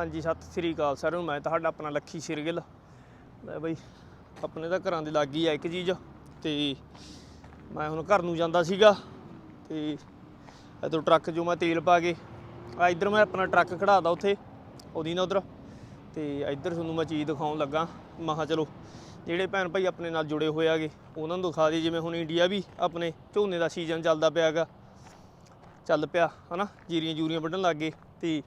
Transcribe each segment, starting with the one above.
ਹਾਂਜੀ, ਸਤਿ ਸ੍ਰੀ ਅਕਾਲ ਸਾਰਿਆਂ ਨੂੰ। ਮੈਂ ਤੁਹਾਡਾ ਆਪਣਾ ਲੱਖੀ ਸਿਰਗਿੱਲ। ਮੈਂ ਬਈ ਆਪਣੇ ਤਾਂ ਘਰਾਂ ਦੇ ਲਾਗੀ ਆ ਇੱਕ ਚੀਜ਼, ਤੇ ਮੈਂ ਹੁਣ ਘਰ ਨੂੰ ਜਾਂਦਾ ਸੀਗਾ, ਤੇ ਇਧਰ ਟਰੱਕ 'ਚੋਂ ਮੈਂ ਤੇਲ ਪਾ ਕੇ, ਆ ਇਧਰ ਮੈਂ ਆਪਣਾ ਟਰੱਕ ਖੜਾਦਾ ਉੱਥੇ, ਉਹਦੀ ਨਾ ਉਧਰ, ਤੇ ਇੱਧਰ ਤੁਹਾਨੂੰ ਮੈਂ ਚੀਜ਼ ਦਿਖਾਉਣ ਲੱਗਾ। ਮਹਾ ਚਲੋ, ਜਿਹੜੇ ਭੈਣ ਭਾਈ ਆਪਣੇ ਨਾਲ ਜੁੜੇ ਹੋਏ ਆਗੇ, ਉਹਨਾਂ ਨੂੰ ਦਿਖਾ ਦੇ ਜਿਵੇਂ ਹੁਣ ਇੰਡੀਆ ਵੀ ਆਪਣੇ ਝੋਨੇ ਦਾ ਸੀਜ਼ਨ ਚੱਲਦਾ ਪਿਆਗਾ ਚੱਲ ਪਿਆ, ਹਨਾ ਜੀਰੀਆਂ ਜੂਰੀਆਂ ਵੱਢਣ ਲੱਗ ਗਏ, ਤੇ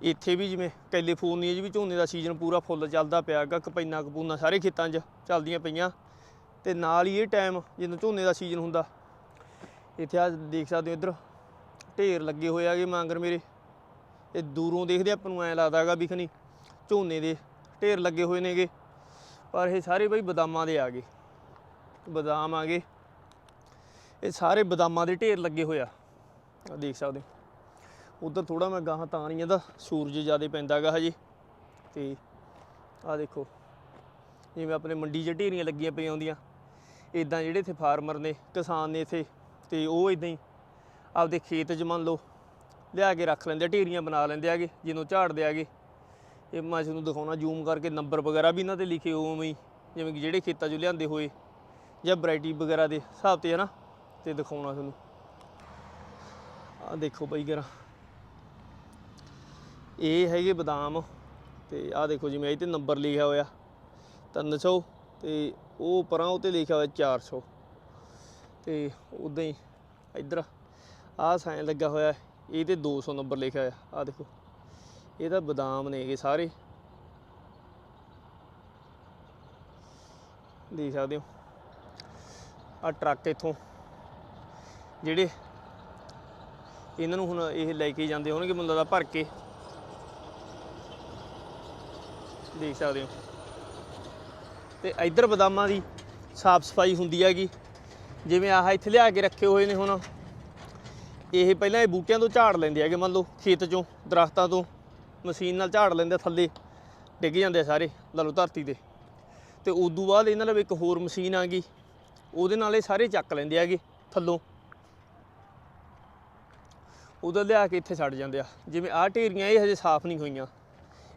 ਇੱਥੇ ਵੀ ਜਿਵੇਂ ਕੈਲੀਫੋਰਨੀਆ 'ਚ ਵੀ ਝੋਨੇ ਦਾ ਸੀਜ਼ਨ ਪੂਰਾ ਫੁੱਲ ਚੱਲਦਾ ਪਿਆ ਗਾ ਕਪੈਨਾ ਕਪੂਨਾ ਸਾਰੇ ਖੇਤਾਂ 'ਚ ਚੱਲਦੀਆਂ ਪਈਆਂ। ਤੇ ਨਾਲ ਹੀ ਇਹ ਟਾਈਮ ਜਦੋਂ ਝੋਨੇ ਦਾ ਸੀਜ਼ਨ ਹੁੰਦਾ, ਇੱਥੇ ਆ ਦੇਖ ਸਕਦੇ ਹੋ ਇੱਧਰ, ਢੇਰ ਲੱਗੇ ਹੋਏ ਆਗੇ ਮਾਂਗਰ ਮੇਰੇ। ਇਹ ਦੂਰੋਂ ਦੇਖਦੇ ਆਪਾਂ ਨੂੰ ਐ ਹੈਗਾ ਵੀ ਖਨੀ ਝੋਨੇ ਦੇ ਢੇਰ ਲੱਗੇ ਹੋਏ ਨੇਗੇ। ਪਰ ਇਹ ਸਾਰੇ ਬਈ ਬਦਾਮਾਂ ਦੇ ਆ ਗਏ ਬਦਾਮ ਆ ਗਏ ਇਹ ਸਾਰੇ ਬਦਾਮਾਂ ਦੇ ਢੇਰ ਲੱਗੇ ਹੋਏ ਆ। ਆ ਦੇਖ ਸਕਦੇ ਹੋ। ਉਧਰ ਥੋੜਾ ਮੈਂ ਗਾਹਾਂ ਤਾਂ ਨਹੀਂ ਇਹਦਾ ਸੂਰਜ ਜ਼ਿਆਦਾ ਪੈਂਦਾਗਾ ਹਜੇ। ਤੇ ਆ ਦੇਖੋ, ਜਿਵੇਂ ਆਪਣੇ ਮੰਡੀ 'ਚ ਢੇਰੀਆਂ ਲੱਗੀਆਂ ਪਈਆਂ ਹੁੰਦੀਆਂ। ਇਦਾਂ ਜਿਹੜੇ ਇੱਥੇ ਫਾਰਮਰ ਨੇ, ਕਿਸਾਨ ਨੇ ਇੱਥੇ, ਤੇ ਉਹ ਇਦਾਂ ਹੀ ਆਪਦੇ ਖੇਤ 'ਚ ਮੰਨ ਲਓ ਲਿਆ ਕੇ ਰੱਖ ਲੈਂਦੇ ਆ, ਢੇਰੀਆਂ ਬਣਾ ਲੈਂਦੇ ਆਗੇ, ਜਿਹਨੂੰ ਝਾੜਦੇ ਆਗੇ। ਇਹ ਮੈਂ ਤੁਹਾਨੂੰ ਦਿਖਾਉਣਾ ਜ਼ੂਮ ਕਰਕੇ ਨੰਬਰ ਵਗੈਰਾ ਵੀ ਇਹਨਾਂ ਤੇ ਲਿਖੇ ਉਵੇਂ ਹੀ, ਜਿਵੇਂ ਕਿ ਜਿਹੜੇ ਖੇਤਾਂ 'ਚੋਂ ਲਿਆਂਦੇ ਹੋਏ ਜਾਂ ਵੈਰਾਈਟੀ ਵਗੈਰਾ ਦੇ ਹਿਸਾਬ ਤੇ ਹੈ ਨਾ, ਤੇ ਦਿਖਾਉਣਾ ਤੁਹਾਨੂੰ। ਆ ਦੇਖੋ ਬਈ ਗਰਾ ਇਹ ਹੈਗੇ ਬਦਾਮ ਤੇ ਆਹ ਦੇਖੋ ਜਿਵੇਂ ਇਹ ਤੇ ਨੰਬਰ ਲਿਖਿਆ ਹੋਇਆ। 300 ਤੇ ਉਹ ਪਰਾਂ ਉਹ ਤੇ ਲਿਖਿਆ ਹੋਇਆ 400 ਤੇ ਉਦਾਂ ਹੀ ਇੱਧਰ ਆਹ ਸਾਈਨ ਲੱਗਾ ਹੋਇਆ ਇਹ ਤੇ 200 ਨੰਬਰ ਲਿਖਿਆ ਹੋਇਆ। ਆਹ ਦੇਖੋ, ਇਹ ਤਾਂ ਬਦਾਮ ਨੇ ਨੇਗੇ ਸਾਰੇ। ਦੇਖ ਸਕਦੇ ਹੋ ਆ ਟਰੱਕ ਇੱਥੋਂ, ਜਿਹੜੇ ਇਹਨਾਂ ਨੂੰ ਹੁਣ ਇਹ ਲੈ ਕੇ ਜਾਂਦੇ ਹੋਣਗੇ ਬੰਦਾ ਦਾ ਭਰ ਕੇ। ਦੇਖ ਸਕਦੇ ਹੋ। ਤੇ ਇੱਧਰ ਬਦਾਮਾਂ ਦੀ ਸਾਫ਼ ਸਫ਼ਾਈ ਹੁੰਦੀ ਹੈਗੀ। ਜਿਵੇਂ ਆਹ ਇੱਥੇ ਲਿਆ ਕੇ ਰੱਖੇ ਹੋਏ ਨੇ ਹੁਣ। ਇਹ ਪਹਿਲਾਂ ਇਹ ਬੂਟਿਆਂ ਤੋਂ ਝਾੜ ਲੈਂਦੇ ਹੈਗੇ, ਮੰਨ ਲਓ ਖੇਤ ਚੋਂ, ਦਰਖਤਾਂ ਤੋਂ, ਮਸ਼ੀਨ ਨਾਲ ਝਾੜ ਲੈਂਦੇ ਥੱਲੇ ਡਿੱਗ ਜਾਂਦੇ ਆ ਸਾਰੇ, ਲਾ ਲਓ ਧਰਤੀ ਤੇ। ਤੇ ਉਦੋਂ ਬਾਅਦ ਇਹਨਾਂ ਨਾਲ ਇੱਕ ਹੋਰ ਮਸ਼ੀਨ ਆ ਗਈ। ਉਹਦੇ ਨਾਲ ਇਹ ਸਾਰੇ ਚੱਕ ਲੈਂਦੇ ਹੈਗੇ ਥੱਲੋਂ। ਉਦੋਂ ਲਿਆ ਕੇ ਇੱਥੇ ਛੱਡ ਜਾਂਦੇ ਆ। ਜਿਵੇਂ ਆਹ ਢੇਰੀਆਂ ਇਹ ਹਜੇ ਸਾਫ਼ ਨਹੀਂ ਹੋਈਆਂ।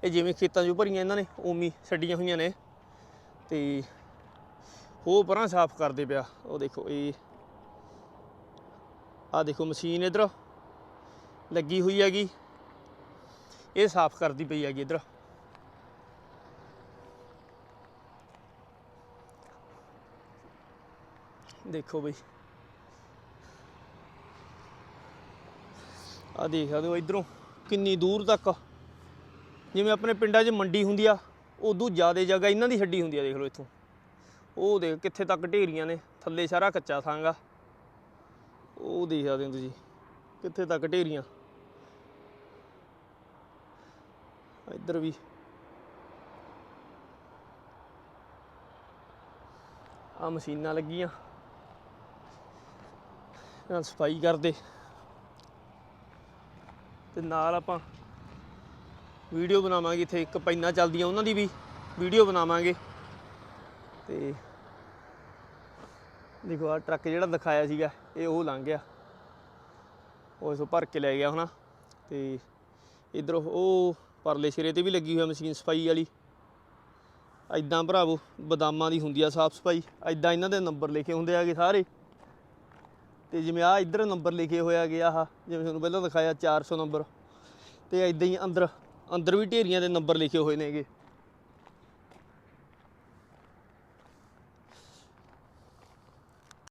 ਇਹ ਜਿਵੇਂ ਖੇਤਾਂ 'ਚੋਂ ਭਰੀਆਂ ਇਹਨਾਂ ਨੇ ਉਮੀ ਛੱਡੀਆਂ ਹੋਈਆਂ ਨੇ। ਤੇ ਉਹ ਪਰਾਂ ਸਾਫ਼ ਕਰਦੇ ਪਿਆ। ਉਹ ਦੇਖੋ, ਇਹ ਆ ਦੇਖੋ ਮਸ਼ੀਨ ਇਧਰ ਲੱਗੀ ਹੋਈ ਹੈਗੀ। ਇਹ ਸਾਫ਼ ਕਰਦੀ ਪਈ ਹੈਗੀ ਇਧਰ। ਦੇਖੋ ਬਈ। ਆ ਦੇਖ ਸਕਦੇ ਹੋ ਇਧਰੋਂ ਕਿੰਨੀ ਦੂਰ ਤੱਕ ਜਿਵੇਂ ਆਪਣੇ ਪਿੰਡਾਂ 'ਚ ਮੰਡੀ ਹੁੰਦੀ ਆ, ਉਦੋਂ ਜ਼ਿਆਦਾ ਜਗ੍ਹਾ ਇਹਨਾਂ ਦੀ ਛੱਡੀ ਹੁੰਦੀ ਆ, ਦੇਖ ਲਓ ਇੱਥੋਂ। ਉਹ ਦੇਖ ਕਿੱਥੇ ਤੱਕ ਢੇਰੀਆਂ ਨੇ, ਥੱਲੇ ਸਾਰਾ ਕੱਚਾ ਥਾਂਗਾ। ਉਹ ਦੇਖ ਸਕਦੇ ਹੋ ਤੁਸੀਂ, ਕਿੱਥੇ ਤੱਕ ਢੇਰੀਆਂ। ਇੱਧਰ ਵੀ। ਆ ਮਸ਼ੀਨਾਂ ਲੱਗੀਆਂ। ਨਾਲ ਸਫ਼ਾਈ ਕਰਦੇ। ਤੇ ਨਾਲ ਆਪਾਂ ਵੀਡੀਓ ਬਣਾਵਾਂਗੇ ਇੱਥੇ, ਇੱਕ ਪੈਨਾ ਚੱਲਦੀਆਂ, ਉਹਨਾਂ ਦੀ ਵੀ ਵੀਡੀਓ ਬਣਾਵਾਂਗੇ। ਤੇ ਦੇਖੋ ਆ ਟਰੱਕ ਜਿਹੜਾ ਦਿਖਾਇਆ ਸੀਗਾ, ਇਹ ਉਹ ਲੰਘ ਗਿਆ। ਉਹ ਇਸੋ ਭਰ ਕੇ ਲੈ ਗਿਆ ਹੁਣ ਤੇ ਇਧਰ ਉਹ ਪਰਲੇ ਸਿਰੇ ਤੇ ਵੀ ਲੱਗੀ ਹੋਈ ਮਸ਼ੀਨ ਸਫ਼ਾਈ ਵਾਲੀ। ਐਦਾਂ ਭਰਾਵੋ, ਬਦਾਮਾਂ ਦੀ ਹੁੰਦੀ ਆ ਸਾਫ਼ ਸਫ਼ਾਈ। ਐਦਾਂ ਇਹਨਾਂ ਦੇ ਨੰਬਰ ਲਿਖੇ ਹੁੰਦੇ ਆਗੇ ਸਾਰੇ। ਤੇ ਜਿਵੇਂ ਆ ਇੱਧਰ ਨੰਬਰ ਲਿਖੇ ਹੋਇਆ ਗਿਆ ਆਹ ਜਿਵੇਂ ਤੁਹਾਨੂੰ ਪਹਿਲਾਂ ਦਿਖਾਇਆ 400 ਨੰਬਰ। ਤੇ ਐਦਾਂ ਹੀ ਅੰਦਰ ਅੰਦਰ ਵੀ ਢੇਰੀਆਂ ਦੇ ਨੰਬਰ ਲਿਖੇ ਹੋਏ ਨੇਗੇ।